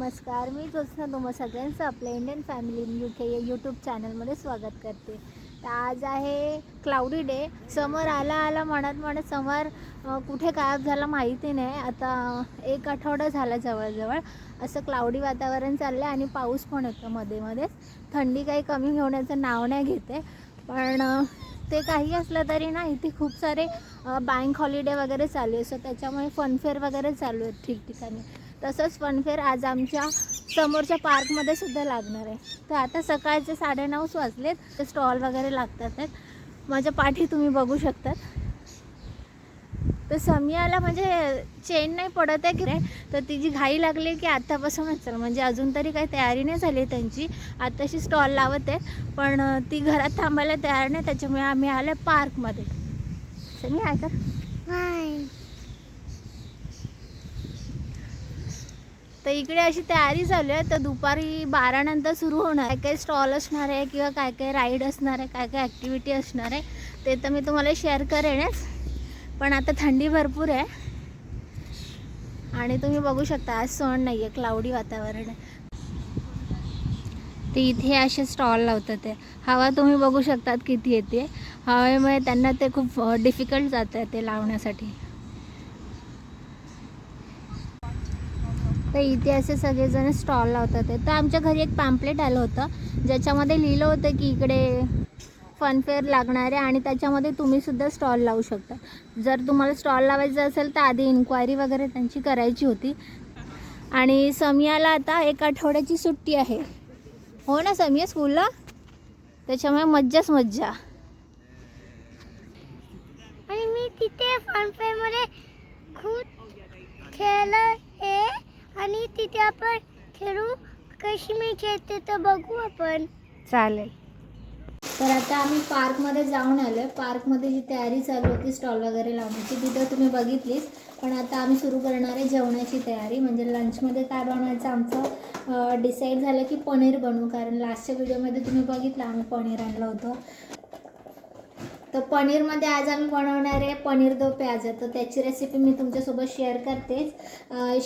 नमस्कार मी ज्योत्स्ना तुम्हा सगळ्यांचं आपल्या Indian family in U K या यूट्यूब चॅनलमध्ये स्वागत करते. तर आज आहे क्लाउडी डे समर आला आला म्हणत म्हणत समर कुठे गायब झाला माहिती नाही. आता एक आठवडा झाला जवळजवळ. असं क्लाउडी वातावरण चाललं आहे आणि पाऊस पण येतो मध्ये मध्येच थंडी काही कमी होण्याचं नाव नाही घेते. पण ते काही असलं तरी ना इथे खूप सारे बँक हॉलिडे वगैरे चालू आहे. सो त्याच्यामुळे फनफेअर वगैरे चालू आहेत ठिकठिकाणी. तसंच फनफेअर आज आमच्या समोरच्या पार्कमध्ये सुद्धा लागणार आहे. तर आता सकाळचे साडेनऊच वाजलेत. ते स्टॉल वगैरे लागतात आहेत. माझ्या पाठी तुम्ही बघू शकतात. तर समियाला म्हणजे चेन नाही पडत आहे की रे तर तिची घाई लागली की आत्तापासूनच चल. म्हणजे अजून तरी काही तयारी नाही झाली त्यांची. आत्ताशी स्टॉल लावत आहे पण ती घरात थांबायला तयार नाही. त्याच्यामुळे आम्ही आलो पार्कमध्ये. समिया आहे का तर इकडे अशी तयारी चालू आहे. तर दुपारी बारानंतर सुरू होणार आहे. काय स्टॉल असणार आहे किंवा काय काय राईड असणार आहे काय काय ॲक्टिव्हिटी असणार आहे ते तर मी तुम्हाला शेअर करेनच. पण आता थंडी भरपूर आहे. आणि तुम्ही बघू शकता आज सण नाही आहे क्लाउडी वातावरण आहे. ते इथे असे स्टॉल लावतात ते. हवा तुम्ही बघू शकतात किती येते. हवेमुळे त्यांना ते खूप डिफिकल्ट जात आहे ते लावण्यासाठी. तर इथे असे सगळेजण स्टॉल लावतात आहे. तर आमच्या घरी एक पॅम्पलेट आलं होतं. ज्याच्यामध्ये लिहिलं होतं की इकडे फनफेअर लागणार आहे आणि त्याच्यामध्ये तुम्ही सुद्धा स्टॉल लावू शकता. जर तुम्हाला स्टॉल लावायचं असेल तर आधी इन्क्वायरी वगैरे त्यांची करायची होती. आणि समियाला आता एक आठवड्याची सुट्टी आहे. हो ना समिया स्कूलला त्याच्यामुळे मज्जाच मज्जा. आणि मी तिथे फनफेअरमध्ये खूप खेळलं हे. आणि तिथे आपण खेळू. कशी मी खेळते तर बघू आपण. चालेल. तर आता आम्ही पार्कमध्ये जाऊन आलो आहे पार्कमध्ये जी तयारी चालू होती स्टॉल वगैरे लावण्याची तिथं तुम्ही बघितलीच पण आता आम्ही सुरू करणार आहे जेवणाची तयारी. म्हणजे लंचमध्ये काय बनवायचं आमचं डिसाईड झालं की पनीर बनवू. कारण लास्टच्या व्हिडिओमध्ये तुम्ही बघितलं आम्ही पनीर आणलं होतं. तर पनीरमध्ये आज आम्ही बनवणार आहे पनीर दो प्याज. तर त्याची रेसिपी मी तुमच्यासोबत शेअर करतेच.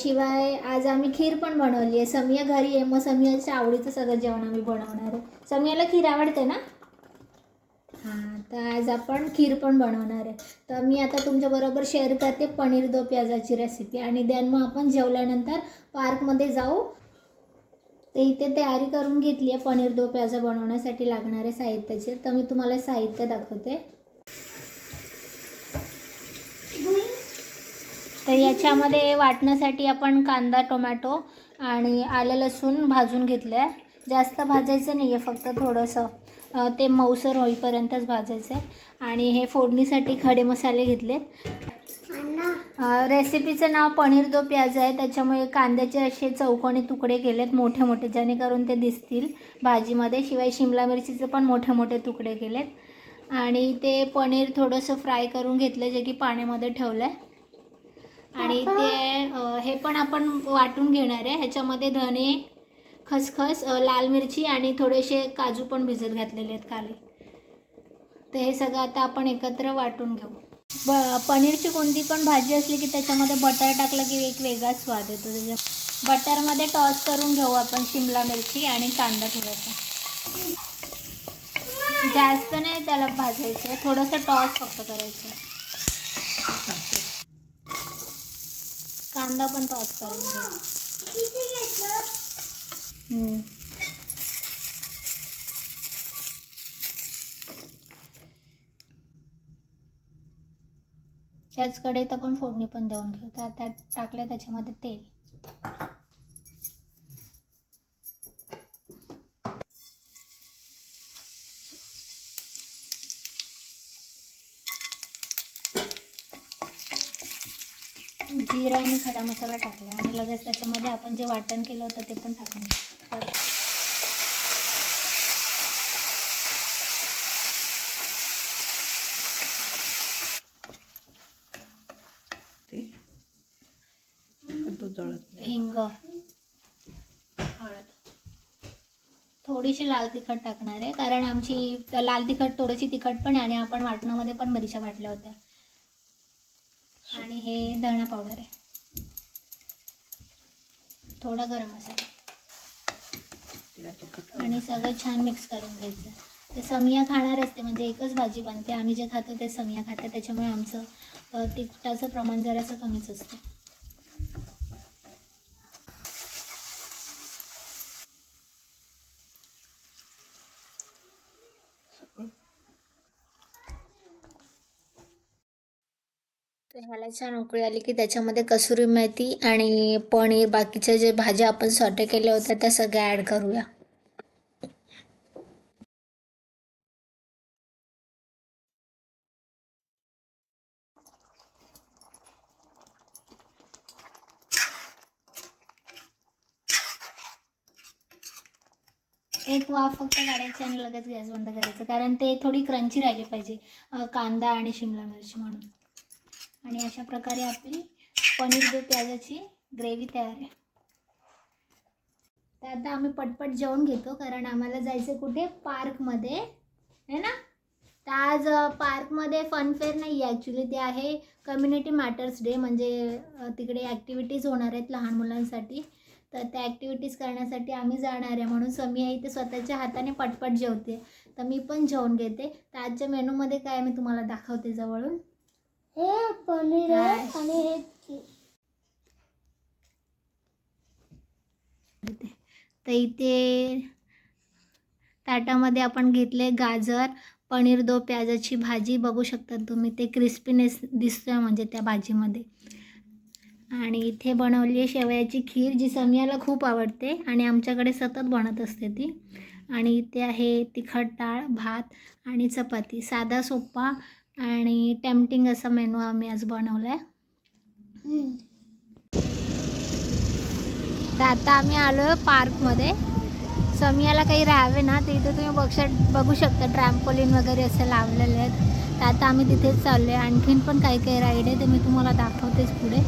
शिवाय आज आम्ही खीर पण बनवली आहे. समिया घरी आहे. मग समियाच्या आवडीचं सगळं जेवण आम्ही बनवणार आहे. समियाला खीर आवडते ना? हां तर आज आपण खीर पण बनवणार आहे. तर मी आता तुमच्याबरोबर शेअर करते पनीर दो प्याजाची रेसिपी आणि देन मग आपण जेवल्यानंतर पार्कमध्ये जाऊ. तर इथे तयारी करून घेतली आहे पनीर दो प्याजा बनवण्यासाठी लागणारे साहित्याचे. तर मी तुम्हाला साहित्य दाखवते. तर याच्यामध्ये वाटण्यासाठी आपण कांदा टोमॅटो आणि आलं लसूण भाजून घेतलं आहे जास्त भाजायचं नाही आहे फक्त थोडंसं ते मऊसर होईपर्यंतच भाजायचं आहे आणि हे फोडणीसाठी खडे मसाले घेतले रेसिपीचं नाव पनीर दो प्याज आहे. त्याच्यामुळे कांद्याचे असे चौकोनी तुकडे केलेत मोठे मोठे जेणेकरून ते दिसतील भाजीमध्ये. शिवाय शिमला मिरचीचे पण मोठे मोठे तुकडे केलेत. आणि ते पनीर थोडंसं फ्राय करून घेतलं जे की पाण्यामध्ये ठेवलं आहे आणि ते हे पण आपण वाटून घेणार आहे. ह्याच्यामध्ये धने खसखस लाल मिरची आणि थोडेसे काजू पण भिजत घातलेले आहेत खाली. तर हे सगळं आता आपण एकत्र वाटून घेऊ. ब पनीरची कोणती पण भाजी असली की त्याच्यामध्ये बटर टाकलं की एक वेगळाच स्वाद येतो. त्याच्या बटरमध्ये टॉस करून घेऊ आपण शिमला मिरची आणि कांदा थोडासा. जास्त नाही त्याला भाजायचं आहे. थोडंसं टॉस फक्त करायचं कांदा पण टॉस करून घेऊ त्याच कडेत आपण फोडणी पण देऊन घेऊ तर त्यात टाकलं त्याच्यामध्ये तेल. जिरा आणि खडा मसाला टाकला आणि लगेच त्याच्यामध्ये आपण जे वाटण केलं होतं ते पण टाकून जळत हिंग. हळद. थोडीशी लाल तिखट टाकणार आहे कारण आमची लाल तिखट थोडीशी तिखट पण आहे आणि आपण वाटणामध्ये पण मिरच्या वाटल्या होत्या. आणि हे धणा पावडर आहे. थोडा गरम मसाला. तिखट आणि सगळं छान मिक्स करून घ्यायचं. ते समिया खाणार असते म्हणजे एकच भाजी बनते. आम्ही जे खातो ते समिया खातात. त्याच्यामुळे आमचं तिखटाचं प्रमाण जरासं कमीच असतं. तर छान उकळी आली की त्याच्यामध्ये कसुरी मेथी आणि पनीर बाकीच्या जे भाज्या आपण सॉटे केल्या होत्या त्या सगळ्या ॲड करूया. एक वाफ फक्त काढायची आणि लगेच गॅस बंद करायचं कारण ते थोडी क्रंची राहिली पाहिजे कांदा आणि शिमला मिरची म्हणून. आणि अशा प्रकारे आपली पनीर दो प्याजाची ग्रेव्ही तयार आहे. तर आता आम्ही पटपट जेवण घेतो कारण आम्हाला जायचं कुठे? पार्कमध्ये. है ना? तर आज पार्कमध्ये फनफेअर नाही आहे. ॲक्च्युली ते आहे कम्युनिटी मॅटर्स डे म्हणजे तिकडे ॲक्टिव्हिटीज होणार आहेत लहान मुलांसाठी. तर त्या ॲक्टिव्हिटीज करण्यासाठी आम्ही जाणार आहे. म्हणून समी ते स्वतःच्या हाताने पटपट जेवते. तर मी पण जेवण घेते. तर आजच्या मेनूमध्ये काय मी तुम्हाला दाखवते जवळून. हे पनीर आहे? आणि हे तर इथे ताटामध्ये आपण घेतले गाजर पनीर दो प्याजाची भाजी. बघू शकता तुम्ही ते क्रिस्पीनेस दिसतोय म्हणजे त्या भाजीमध्ये. आणि इथे बनवली आहे शेवयाची खीर जी समियाला खूप आवडते आणि आमच्याकडे सतत बनत असते ती. आणि इथे आहे तिखट डाळ भात आणि चपाती. साधा सोपा आणि टेम्पटिंग असा मेनू आम्ही आज बनवला आहे. तर आता आम्ही आलो आहे पार्कमध्ये. समियाला काही राहावे ना तर इथे तुम्ही बघशा बघू शकता ट्रॅम्पोलिन वगैरे असे लावलेले आहेत. तर आता आम्ही तिथेच चाललो आहे आणखीन पण काही काही राईड आहे ते मी तुम्हाला दाखवतेच पुढे.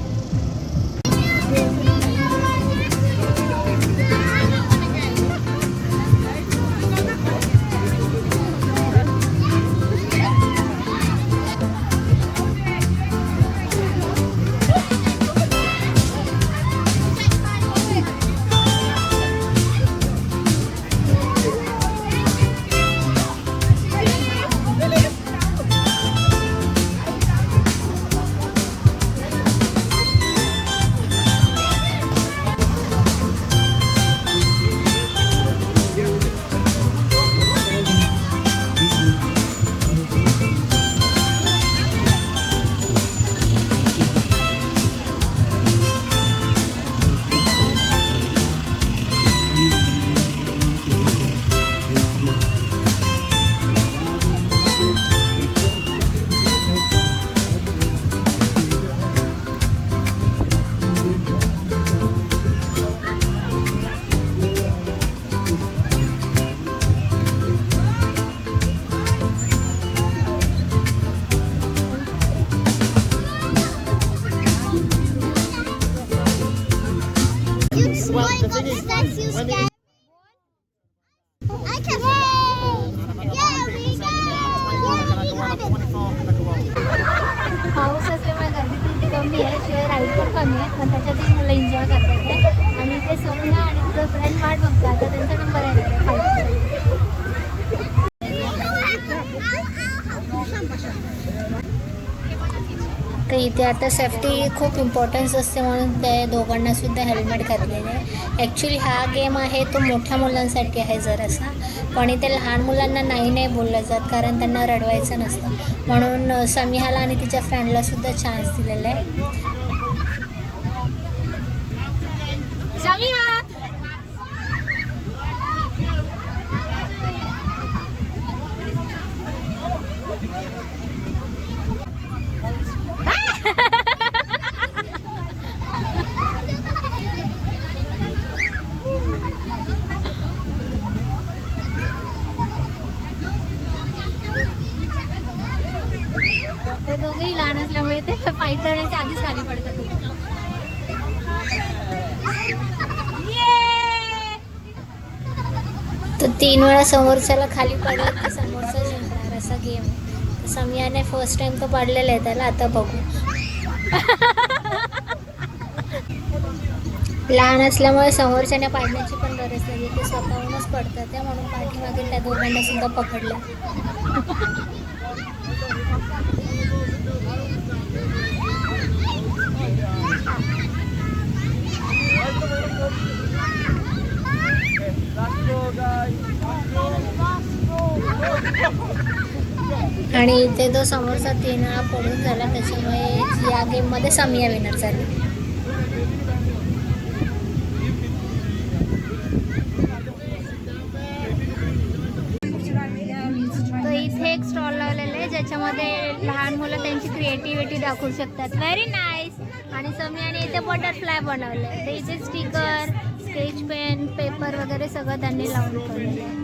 Spoiled the that's you scared. I can Yeah, we got it. Yeah, we got it. पाऊस असल्यामुळे गर्दी तिथे कमी आहे शिवाय राईड पण कमी आहे पण त्याच्यातही मुलं एन्जॉय करतात आहे. आणि इथे सोनिया आणि तिचं फ्रेंड वाट बघतो आता त्यांचा नंबर आहे तर इथे आता सेफ्टी खूप इम्पॉर्टन्स असते म्हणून ते दोघांना सुद्धा हेल्मेट घातलेले आहे. ॲक्च्युली हा गेम आहे तो मोठ्या मुलांसाठी आहे जरासा. पण इथे लहान मुलांना नाही नाही बोललं जात कारण त्यांना रडवायचं नसतं. म्हणून समिहाला आणि तिच्या फ्रेंडला सुद्धा चान्स दिलेला आहे समिहा ते दोघेही लहान असल्यामुळे करण्याच्या आधीच खाली पडतात तर तीन वेळा समोरच्याला खाली पडलं की समोरचा जिंकणार असा गेम आहे मी समियाने फर्स्ट टाइम तो पाडलेला आहे त्याला आता बघू. लहान असल्यामुळे समोरच्याने पाडण्याची पण गरज नाही ते स्वतःहूनच पडतात त्या म्हणून पाठीमागे त्या दोघांना सुद्धा पकडलं. आणि इथे तो समोरचा तीन वेळा पडून झाला त्याच्यामुळे या गेममध्ये समिया विनर झाली. तर इथे एक स्टॉल लावलेला आहे ज्याच्यामध्ये लहान मुलं त्यांची क्रिएटिव्हिटी दाखवू शकतात. व्हेरी नाईस आणि समियाने इथे बटरफ्लाय बनवले. तर इथे स्टिकर स्केच पेन पेपर वगैरे सगळं त्यांनी लावून ठेवलेलं आहे.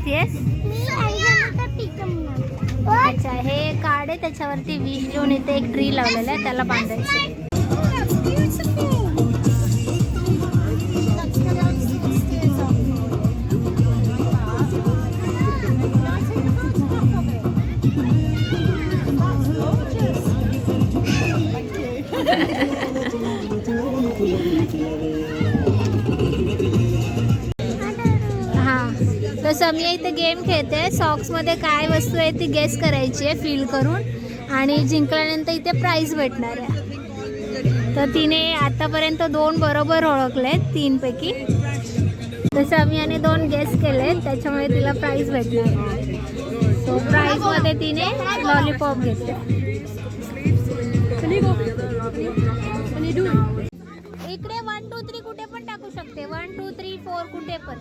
करतेस अच्छा हे कार्ड आहे त्याच्यावरती विष लिहून इथे एक ट्री लावलेला आहे त्याला बांधायचं आहे. तर समिया इथे गेम खेळते. सॉक्समध्ये काय वस्तू आहे ती गेस करायची आहे फील करून. आणि जिंकल्यानंतर इथे प्राईज भेटणार आहे. तर तिने आतापर्यंत दोन बरोबर ओळखले तीनपैकी. तर समियाने दोन गेस केले त्याच्यामुळे तिला प्राईज भेटणार सो प्राईजमध्ये तिने लॉलीपॉप घेतले. इकडे वन टू थ्री कुठे पण टाकू शकते. वन टू थ्री फोर कुठे पण.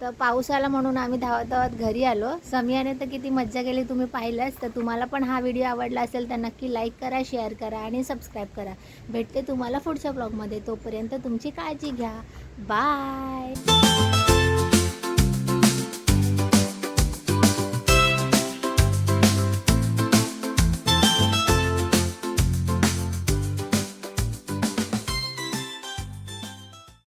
तर पाऊस आला म्हणून आम्ही धावत धावत घरी आलो. समियाने तर किती मज्जा केली तुम्ही पाहिलंच. तर तुम्हाला पण हा व्हिडिओ आवडला असेल तर नक्की लाईक करा शेअर करा आणि सबस्क्राईब करा. भेटते तुम्हाला पुढच्या ब्लॉगमध्ये तोपर्यंत तुमची काळजी घ्या. बाय